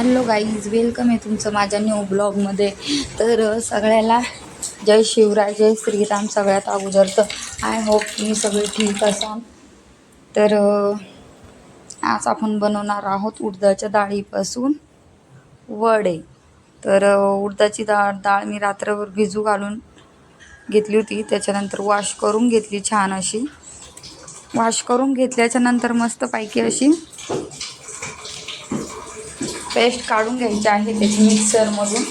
Hello guys welcome आहे तुमचं माझ्या न्यू ब्लॉगमध्ये तर सगळ्याला जय शिवराय जय श्रीराम सगळ्यात अगोदर. तर आय होप तुम्ही सगळे ठीक असाल. तर आज आपण बनवणार आहोत उडदाच्या डाळीपासून वडे. तर उडदाची डाळ डाळ मी रात्रभर भिजू घालून घेतली होती. त्याच्यानंतर वॉश करून घेतली छान अशी. वॉश करून घेतल्याच्या नंतर मस्तपैकी अशी पेस्ट काढून घ्यायची आहे त्याची मिक्सरमधून.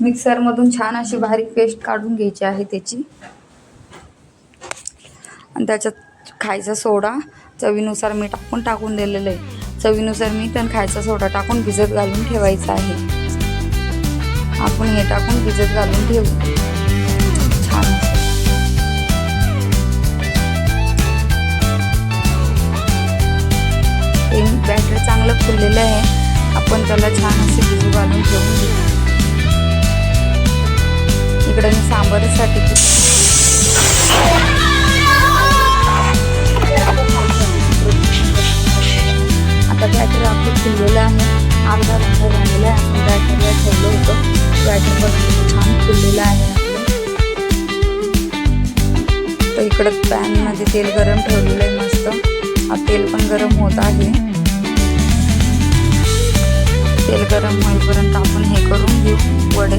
मिक्सरमधून छान अशी बारीक पेस्ट काढून घ्यायची आहे त्याची. आणि त्याच्यात खायचा सोडा चवीनुसार मी टाकून टाकून दिलेलं आहे. चवीनुसार मी पण खायचा सोडा टाकून भिजत घालून ठेवायचा आहे. आपण हे टाकून भिजत घालून ठेवू. फुललेलं आहे. आपण त्याला छान असे भिजू घालून ठेवून देऊ. इकडे मी सांबारसाठी आता बॅटर आपलं फुललेलं आहे. अर्धा रंग झालेला आहे. आपण बॅटरला ठेवलं होतं. बॅटर बघा छान फुललेलं आहे. आपलं तर इकडं पॅनमध्ये तेल गरम ठेवलेलं आहे मस्त. हा तेल पण गरम होत आहे. तेल गरम होईपर्यंत आपण हे करून घेऊ वडे.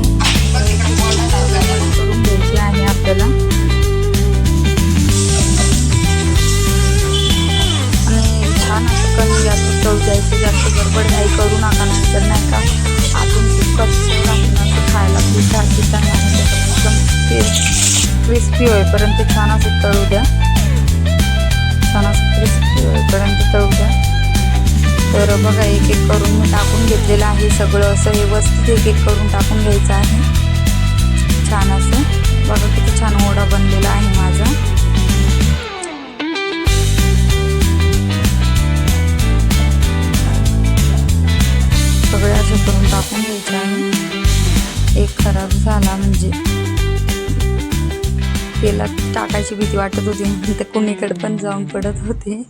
करून घ्यायचे आहे आपल्याला. आणि छान असं कमी जास्त चव द्यायचं जास्त गडबड नाही करू नका नाही तर नाही का आपण कच्चं असं खायला पिठा पिठा नाही एकदम क्रिस्पी होईपर्यंत छान असं तळू द्या. छान असं क्रिस्पी होईपर्यंत तळू द्या. तर बघा एक एक करून मी टाकून घेतलेलं आहे सगळं. असं व्यवस्थित एक एक करून टाकून घ्यायचं आहे. छान असं. बघा किती छान ओढा बनलेला आहे माझा. सगळं असं करून टाकून घ्यायचं आहे. एक खराब झाला म्हणजे तेलात टाकायची भीती वाटत होती. म्हणून ते कुणीकडे पण जाऊन पडत होते.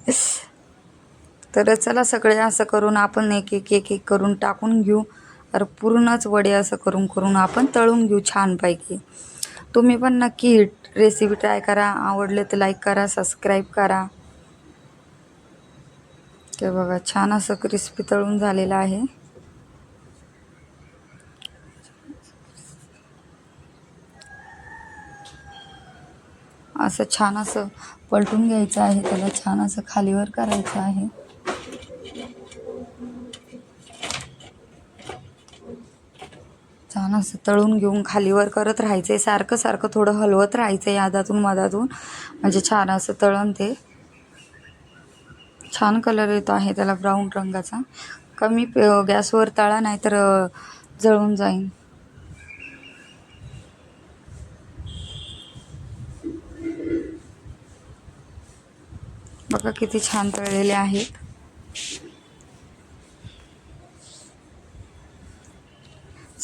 तर चला सगळे असं करून आपण एक एक एक एक करून टाकून घेऊ. तर पूर्णच वडे असं करून करून आपण तळून घेऊ छानपैकी. तुम्ही पण नक्की रेसिपी ट्राय करा. आवडले तर लाईक करा सबस्क्राईब करा. ते बघा छान असं क्रिस्पी तळून झालेलं आहे. असं छान असं पलटून घ्यायचं आहे त्याला छान असं खालीवर करायचं आहे. छान असं तळून घेऊन खालीवर करत राहायचं. आहे सारखं सारखं थोडं हलवत राहायचं आहे यादातून मधातून म्हणजे छान असं तळण ते. छान कलर येतो आहे त्याला ब्राऊन रंगाचा. कमी गॅसवर तळा नाही तर जळून जाईन. बघा किती छान तळलेले आहेत.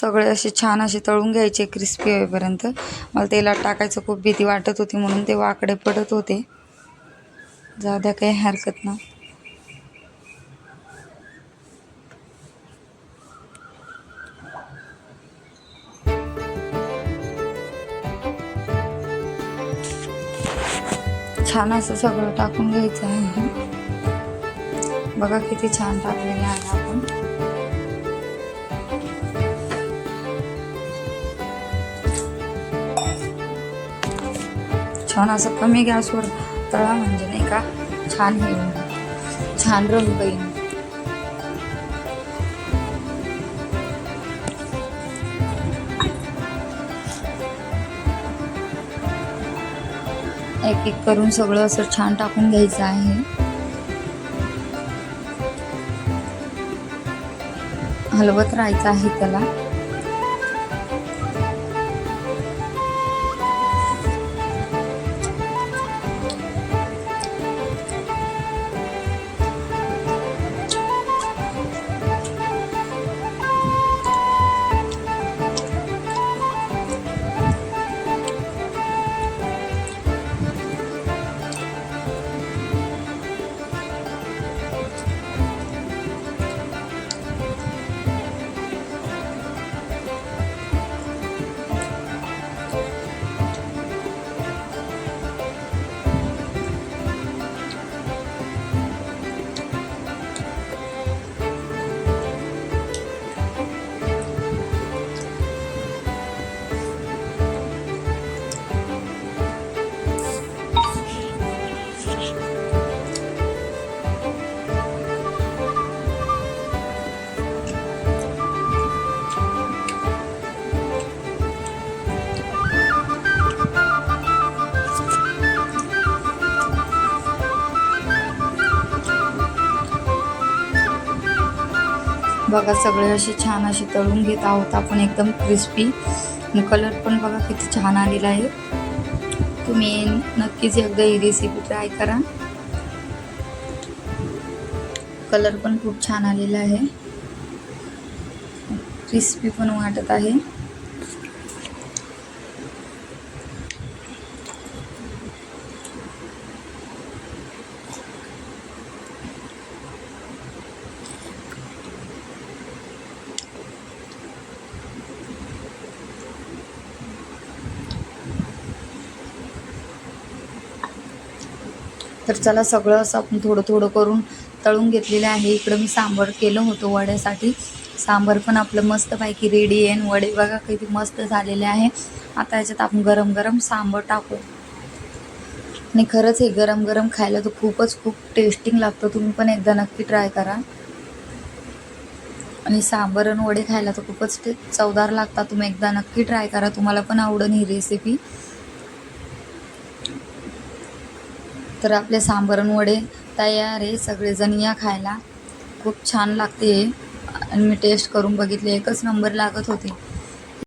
सगळे असे छान असे तळून घ्यायचे क्रिस्पी होईपर्यंत. मला तेलात टाकायचं खूप भीती वाटत होती म्हणून ते वाकडे पडत होते. जाऊ द्या काही हरकत ना छान असं सगळं टाकून घ्यायचं आहे. बघा किती छान टाकलेलं आहे आपण. छान असं कमी गॅसवर तळा म्हणजे नाही का छान हे छान रंग येईल. एक एक करून सगळं असं छान टाकून घ्यायचं आहे. हलवत राहायचं आहे त्याला. बघा सगळे असे छान असे तळून घेत आहोत आपण एकदम क्रिस्पी कलर पण बघा किती छान आलेला आहे. तुम्ही नक्कीच एकदा ही रेसिपी ट्राय करा. कलर पण खूप छान आलेला आहे. क्रिस्पी पण वाटत आहे. तर चला सगळं असं आपण थोडं थोडं करून तळून घेतलेलं आहे. इकडं मी सांबर केलं होतं वड्यासाठी. सांबर पण आपलं मस्तपैकी रेडी आहे आणि वडे बघा किती मस्त झालेले आहे. आता याच्यात आपण गरम गरम सांबर टाकू. आणि खरंच हे गरम गरम खायला तर खूपच खूप टेस्टिंग लागतं. तुम्ही पण एकदा नक्की ट्राय करा. आणि सांबर आणि वडे खायला तर खूपच चवदार लागतात. तुम्ही एकदा नक्की ट्राय करा. तुम्हाला पण आवडेल ही रेसिपी तर आपले सांबरण वडे तयार आहे सगळेजण या खायला. खूप छान लागते आणि मी टेस्ट करून बघितले. एकच नंबर लागत होते.